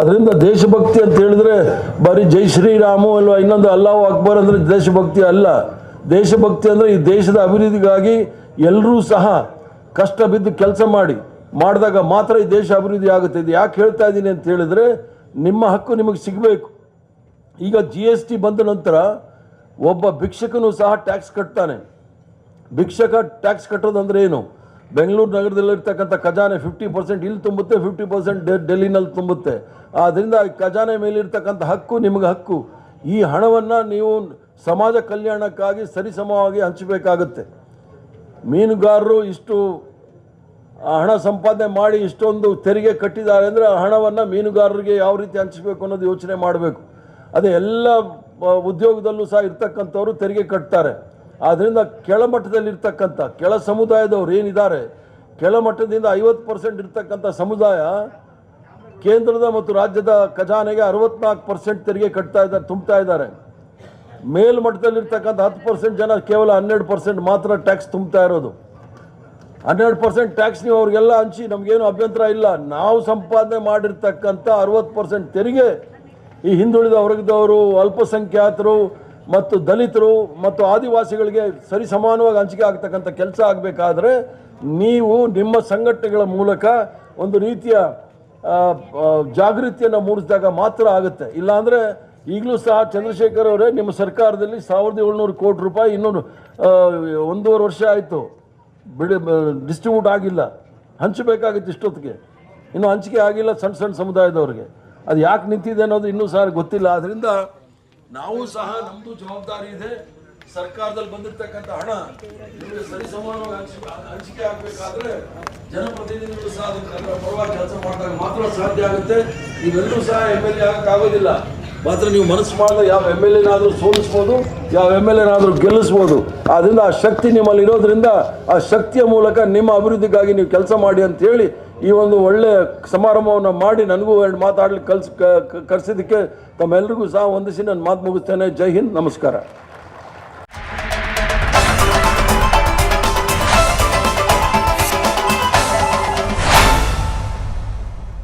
ಅದರಿಂದ ದೇಶಭಕ್ತಿ ಅಂತ ಹೇಳಿದ್ರೆ ಬರೀ ಜೈ ಶ್ರೀರಾಮು ಅಲ್ವಾ ಇನ್ನೊಂದು ಅಲ್ಲಾಹು ಅಕ್ಬರ್ ಅಂದ್ರೆ ದೇಶಭಕ್ತಿ ಅಲ್ಲ. ದೇಶಭಕ್ತಿ ಅಂದ್ರೆ ಈ ದೇಶದ ಅಭಿವೃದ್ಧಿಗಾಗಿ ಎಲ್ಲರೂ ಸಹ ಕಷ್ಟ ಬಿದ್ದು ಕೆಲಸ ಮಾಡಿ, ಮಾಡಿದಾಗ ಮಾತ್ರ ಈ ದೇಶ ಅಭಿವೃದ್ಧಿ ಆಗುತ್ತೆ. ಇದು ಯಾಕೆ ಹೇಳ್ತಾ ಇದ್ದೀನಿ ಅಂತ ಹೇಳಿದ್ರೆ ನಿಮ್ಮ ಹಕ್ಕು ನಿಮಗೆ ಸಿಗಬೇಕು. ಈಗ ಜಿ ಎಸ್ ಟಿ ಬಂದ ನಂತರ ಒಬ್ಬ ಭಿಕ್ಷಕನು ಸಹ ಟ್ಯಾಕ್ಸ್ ಕಟ್ತಾನೆ. ಭಿಕ್ಷಕ ಟ್ಯಾಕ್ಸ್ ಕಟ್ಟೋದಂದ್ರೆ ಏನು? ಬೆಂಗಳೂರು ನಗರದಲ್ಲಿರ್ತಕ್ಕಂಥ ಖಜಾನೆ ಫಿಫ್ಟಿ ಪರ್ಸೆಂಟ್ ಇಲ್ಲಿ ತುಂಬುತ್ತೆ ಫಿಫ್ಟಿ ಪರ್ಸೆಂಟ್ ಡೆಲ್ಲಿನಲ್ಲಿ ತುಂಬುತ್ತೆ. ಆದ್ದರಿಂದ ಖಜಾನೆ ಮೇಲಿರ್ತಕ್ಕಂಥ ಹಕ್ಕು ನಿಮಗೆ ಹಕ್ಕು. ಈ ಹಣವನ್ನು ನೀವು ಸಮಾಜ ಕಲ್ಯಾಣಕ್ಕಾಗಿ ಸರಿಸಮವಾಗಿ ಹಂಚಬೇಕಾಗುತ್ತೆ. ಮೀನುಗಾರರು ಇಷ್ಟು ಹಣ ಸಂಪಾದನೆ ಮಾಡಿ ಇಷ್ಟೊಂದು ತೆರಿಗೆ ಕಟ್ಟಿದ್ದಾರೆ ಅಂದರೆ ಆ ಹಣವನ್ನು ಮೀನುಗಾರರಿಗೆ ಯಾವ ರೀತಿ ಹಂಚಬೇಕು ಅನ್ನೋದು ಯೋಚನೆ ಮಾಡಬೇಕು. ಅದೇ ಎಲ್ಲ ಉದ್ಯೋಗದಲ್ಲೂ ಸಹ ಇರ್ತಕ್ಕಂಥವ್ರು ತೆರಿಗೆ ಕಟ್ತಾರೆ. ಆದ್ದರಿಂದ ಕೆಳಮಟ್ಟದಲ್ಲಿರ್ತಕ್ಕಂಥ ಕೆಳ ಸಮುದಾಯದವ್ರು ಏನಿದ್ದಾರೆ ಕೆಳಮಟ್ಟದಿಂದ ಐವತ್ತು ಪರ್ಸೆಂಟ್ ಇರ್ತಕ್ಕಂಥ ಸಮುದಾಯ ಕೇಂದ್ರದ ಮತ್ತು ರಾಜ್ಯದ ಖಜಾನೆಗೆ ಅರವತ್ನಾಲ್ಕು ಪರ್ಸೆಂಟ್ ತೆರಿಗೆ ಕಟ್ತಾ ಇದ್ದಾರೆ, ತುಂಬ್ತಾ ಇದ್ದಾರೆ. ಮೇಲ್ಮಟ್ಟದಲ್ಲಿರ್ತಕ್ಕಂಥ ಹತ್ತು ಪರ್ಸೆಂಟ್ ಜನ ಕೇವಲ ಹನ್ನೆರಡು ಪರ್ಸೆಂಟ್ ಮಾತ್ರ ಟ್ಯಾಕ್ಸ್ ತುಂಬ್ತಾ ಇರೋದು. ಹನ್ನೆರಡು ಪರ್ಸೆಂಟ್ ಟ್ಯಾಕ್ಸ್ ನೀವು ಅವ್ರಿಗೆಲ್ಲ ಹಂಚಿ ನಮಗೇನು ಅಭ್ಯಂತರ ಇಲ್ಲ. ನಾವು ಸಂಪಾದನೆ ಮಾಡಿರ್ತಕ್ಕಂಥ ಅರವತ್ತು ಪರ್ಸೆಂಟ್ ತೆರಿಗೆ ಈ ಹಿಂದುಳಿದ ವರ್ಗದವರು ಅಲ್ಪಸಂಖ್ಯಾತರು ಮತ್ತು ದಲಿತರು ಮತ್ತು ಆದಿವಾಸಿಗಳಿಗೆ ಸರಿಸಮಾನವಾಗಿ ಹಂಚಿಕೆ ಆಗ್ತಕ್ಕಂಥ ಕೆಲಸ ಆಗಬೇಕಾದ್ರೆ ನೀವು ನಿಮ್ಮ ಸಂಘಟನೆಗಳ ಮೂಲಕ ಒಂದು ರೀತಿಯ ಜಾಗೃತಿಯನ್ನು ಮೂಡಿಸಿದಾಗ ಮಾತ್ರ ಆಗುತ್ತೆ. ಇಲ್ಲಾಂದರೆ ಈಗಲೂ ಸಹ ಚಂದ್ರಶೇಖರ್ ಅವರೇ ನಿಮ್ಮ ಸರ್ಕಾರದಲ್ಲಿ ಸಾವಿರದ ಏಳ್ನೂರು ಕೋಟಿ ರೂಪಾಯಿ ಇನ್ನೊಂದು ಒಂದೂವರೆ ವರ್ಷ ಆಯಿತು. ಬಿಡಿ ಡಿಸ್ಟ್ರಿಬ್ಯೂಟ್ ಆಗಿಲ್ಲ. ಹಂಚಬೇಕಾಗಿತ್ತು ಇಷ್ಟೊತ್ತಿಗೆ. ಇನ್ನೂ ಹಂಚಿಕೆ ಆಗಿಲ್ಲ ಸಣ್ಣ ಸಣ್ಣ ಸಮುದಾಯದವ್ರಿಗೆ. ಅದು ಯಾಕೆ ನಿಂತಿದೆ ಅನ್ನೋದು ಇನ್ನೂ ಸಹ ಗೊತ್ತಿಲ್ಲ. ಆದ್ದರಿಂದ ನಾವು ಸಹ ನಮ್ಮದು ಜವಾಬ್ದಾರಿ ಇದೆ. ಸರ್ಕಾರದಲ್ಲಿ ಬಂದಿರತಕ್ಕಂಥ ಹಣ ನಿಮಗೆ ಸರಿಸಮಾನವಾಗಿ ಹಂಚಿ ಹಂಚಿಕೆ ಆಗಬೇಕಾದ್ರೆ ಜನಪ್ರತಿನಿಧಿಗಳು ಸಹ ಅದಕ್ಕೆ ಪರವಾಗಿ ಕೆಲಸ ಮಾಡಿದಾಗ ಮಾತ್ರ ಸಾಧ್ಯ ಆಗುತ್ತೆ. ನೀವೆಲ್ಲರೂ ಸಹ ಎಂ ಎಲ್ ಎ ಆಗೋಕ್ಕಾಗೋದಿಲ್ಲ. ಮಾತ್ರ ನೀವು ಮನಸ್ಸು ಮಾಡಿದ್ರೆ ಯಾವ ಎಂ ಎಲ್ ಎನಾದರೂ ಸೋಲಿಸ್ಬೋದು, ಯಾವ ಎಂ ಎಲ್ ಎನಾದರೂ ಗೆಲ್ಲಿಸ್ಬೋದು. ಆದ್ದರಿಂದ ಆ ಶಕ್ತಿ ನಿಮ್ಮಲ್ಲಿ ಇರೋದ್ರಿಂದ ಆ ಶಕ್ತಿಯ ಮೂಲಕ ನಿಮ್ಮ ಅಭಿವೃದ್ಧಿಗಾಗಿ ನೀವು ಕೆಲಸ ಮಾಡಿ ಅಂತ ಹೇಳಿ ಈ ಒಂದು ಒಳ್ಳೆಯ ಸಮಾರಂಭವನ್ನು ಮಾಡಿ ನನಗೂ ಎರಡು ಮಾತಾಡ್ಲಿಕ್ಕೆ ಕಲ್ಸ್ ಕರೆಸಿದ್ದಕ್ಕೆ ತಮ್ಮೆಲ್ಲರಿಗೂ ಸಹ ಹೊಂದಿಸಿ ನಾನು ಮಾತು ಮುಗಿಸ್ತೇನೆ. ಜೈ ಹಿಂದ್, ನಮಸ್ಕಾರ.